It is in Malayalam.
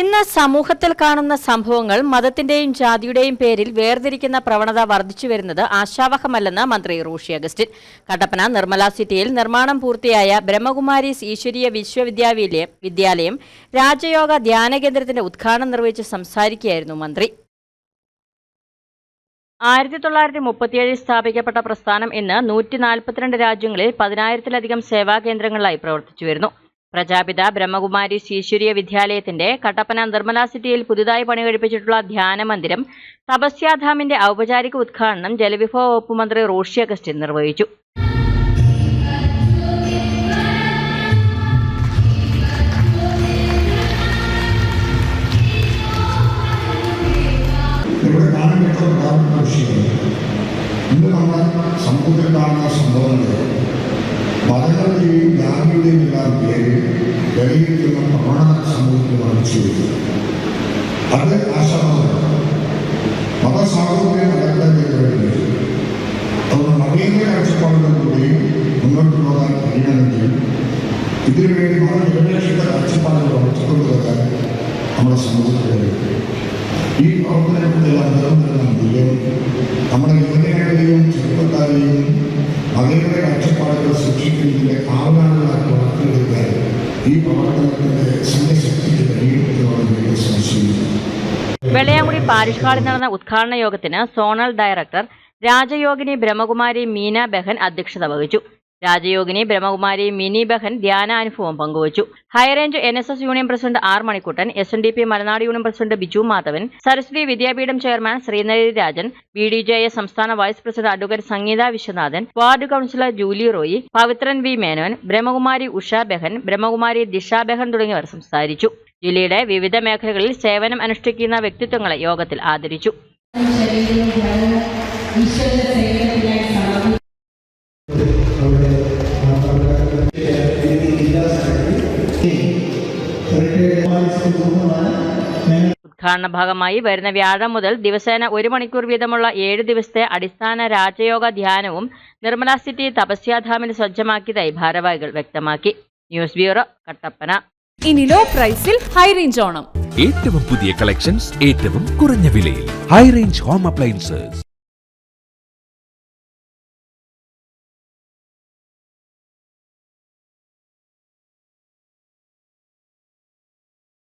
ഇന്ന് സമൂഹത്തിൽ കാണുന്ന സംഭവങ്ങൾ മതത്തിന്റെയും ജാതിയുടെയും പേരിൽ വേർതിരിക്കുന്ന പ്രവണത വർദ്ധിച്ചു വരുന്നത് ആശാവഹമല്ലെന്ന് മന്ത്രി റൂഷി അഗസ്റ്റിൻ. കട്ടപ്പന നിർമ്മല സിറ്റിയിൽ നിർമ്മാണം പൂർത്തിയായ ബ്രഹ്മകുമാരീസ് ഈശ്വരീയ വിശ്വവിദ്യാലയം വിദ്യാലയം രാജയോഗ ധ്യാന കേന്ദ്രത്തിന്റെ ഉദ്ഘാടനം നിർവഹിച്ച് സംസാരിക്കുകയായിരുന്നു മന്ത്രി. ആയിരത്തി തൊള്ളായിരത്തി മുപ്പത്തിയേഴിൽ സ്ഥാപിക്കപ്പെട്ട പ്രസ്ഥാനം ഇന്ന് നൂറ്റി നാൽപ്പത്തിരണ്ട് രാജ്യങ്ങളിൽ പതിനായിരത്തിലധികം സേവാ കേന്ദ്രങ്ങളിലായി പ്രവർത്തിച്ചു വരുന്നു. പ്രജാപിത ബ്രഹ്മകുമാരി ഈശ്വരീയ വിദ്യാലയത്തിന്റെ കട്ടപ്പന നിർമ്മല സിറ്റിയിൽ പുതുതായി പണികഴിപ്പിച്ചിട്ടുള്ള ധ്യാന മന്ദിരം തപസ്യാധാമിന്റെ ഔപചാരിക ഉദ്ഘാടനം ജലവിഭവ വകുപ്പ് മന്ത്രി റോഷി അഗസ്റ്റിൻ നിർവഹിച്ചു. സംഭവങ്ങൾ പേരിൽ വിലയിരുത്തുന്ന പ്രവണത സമൂഹത്തിൽ വർദ്ധിച്ചു വരുന്നു അത് ആശാവാദമാണ് മതസാഹോദര്യം നടക്കുന്നത് വേണ്ടി അതുകൊണ്ട് മതേതര കാഴ്ചപ്പാടുകളിലൂടെ മുന്നോട്ട് പോകാൻ കഴിയണമെങ്കിൽ ഇതിനുവേണ്ടി മതനിരപേക്ഷത കാഴ്ചപ്പാടുകൾ വളർത്തിക്കൊണ്ടു വരാൻ നമ്മുടെ സമൂഹത്തിൽ കഴിയും ഈ പ്രവർത്തനങ്ങളെല്ലാം നിലനിൽക്കുന്ന മൂല്യം നമ്മുടെ യുവജനങ്ങളെയും ചെറുപ്പക്കാരെയും മതേതര കാഴ്ചപ്പാടുകൾ സൂക്ഷിക്കുന്നതിന്റെ കാവലാളുകളാക്കി വളർത്തിയെടുക്കാൻ ഈ പാരിഷ് ഹാളിൽ നടന്ന ഉദ്ഘാടന യോഗത്തിന് സോണൽ ഡയറക്ടർ രാജയോഗിനി ബ്രഹ്മകുമാരി മീന ബെഹൻ അധ്യക്ഷത വഹിച്ചു. രാജയോഗിനി ബ്രഹ്മകുമാരി മിനി ബഹൻ ധ്യാനാനുഭവം പങ്കുവച്ചു. High range N S S union president R Manikuttan S N D P Malanad union president Biju Madhavan Saraswati Vidyapeeth chairman Sreenari Rajan B D J S സംസ്ഥാന vice president advocate Sangeetha Vishwanathan ward councillor Julie Roy Pavithran V Menon Brahmakumari Usha ബഹൻ ബ്രഹ്മകുമാരി ദിഷ ബഹൻ തുടങ്ങിയവർ സംസാരിച്ചു. ജില്ലയുടെ വിവിധ മേഖലകളിൽ സേവനം അനുഷ്ഠിക്കുന്ന വ്യക്തിത്വങ്ങളെ യോഗത്തിൽ ആദരിച്ചു. ഉദ്ഘാടന ഭാഗമായി വരുന്ന വ്യാഴം മുതൽ ദിവസേന ഒരു മണിക്കൂർ വീതമുള്ള ഏഴ് ദിവസത്തെ അടിസ്ഥാന രാജയോഗ ധ്യാനവും നിർമ്മല സിറ്റി തപസ്യാധാമിന് സജ്ജമാക്കിയതായി ഭാരവാഹികൾ വ്യക്തമാക്കി. News bureau Kattappana. ഇനി ലോ പ്രൈസിൽ ഹൈ റേഞ്ച് ഓണം. ഏറ്റവും പുതിയ കളക്ഷൻസ് ഏറ്റവും കുറഞ്ഞ വിലയിൽ. High range home appliances.